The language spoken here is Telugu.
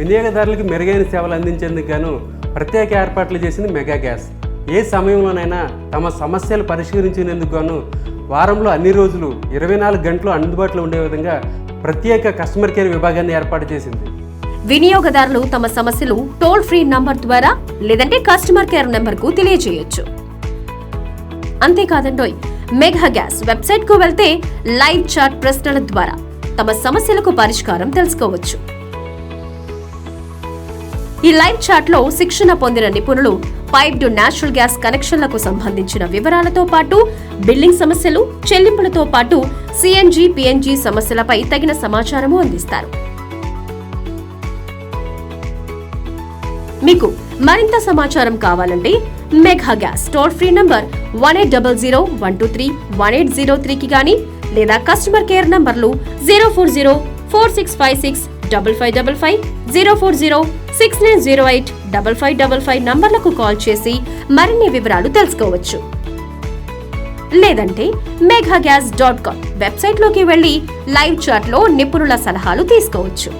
వినియోగదారులకు మెరుగైన సేవలు అందించేందుకు గాను ప్రత్యేక ఏర్పాట్లు చేసింది మెగా గ్యాస్. ఏ సమయంలోనైనా తమ సమస్యలు పరిష్కరించినందుకు గాను వారంలో అన్ని రోజులు ఇరవై నాలుగు గంటలు అందుబాటులో ఉండే విధంగా ప్రత్యేక కస్టమర్ కేర్ విభాగాన్ని ఏర్పాటు చేసింది. వినియోగదారులు తమ సమస్యలు టోల్ ఫ్రీ నంబర్ ద్వారా లేదంటే కస్టమర్ కేర్ నంబర్కు తెలియజేయొచ్చు. అంతేకాదండోయ్ మెగా గ్యాస్ వెబ్సైట్కు వెళ్తే లైవ్ చాట్ ప్రశ్నల ద్వారా తమ సమస్యలకు పరిష్కారం తెలుసుకోవచ్చు. ఈ లైవ్ చాట్లో శిక్షణ పొందిన నిపుణులు పైప్డ్ నేచురల్ గ్యాస్ కనెక్షన్లకు సంబంధించిన వివరాలతో పాటు బిల్లింగ్ సమస్యలు చెల్లింపులతో పాటు సిఎన్జి పిఎన్జి సమస్యలపై తగిన సమాచారము అందిస్తారు. మీకు మరింత సమాచారం కావాలంటే Mega gas toll free number one eight double zero one two three one eight zero త్రీకి కానీ లేదా కస్టమర్ కేర్ నంబర్లు zero four zero four six five six double five double five zero four zero six nine zero eight double five double five నంబర్లకు call చేసి మరిన్ని వివరాలు తెలుసుకోవచ్చు. లేదంటే మెగా గ్యాస్ డాట్ కామ్ వెబ్సైట్లోకి వెళ్ళి లైవ్ చాట్లో నిపుణుల సలహాలు తీసుకోవచ్చు.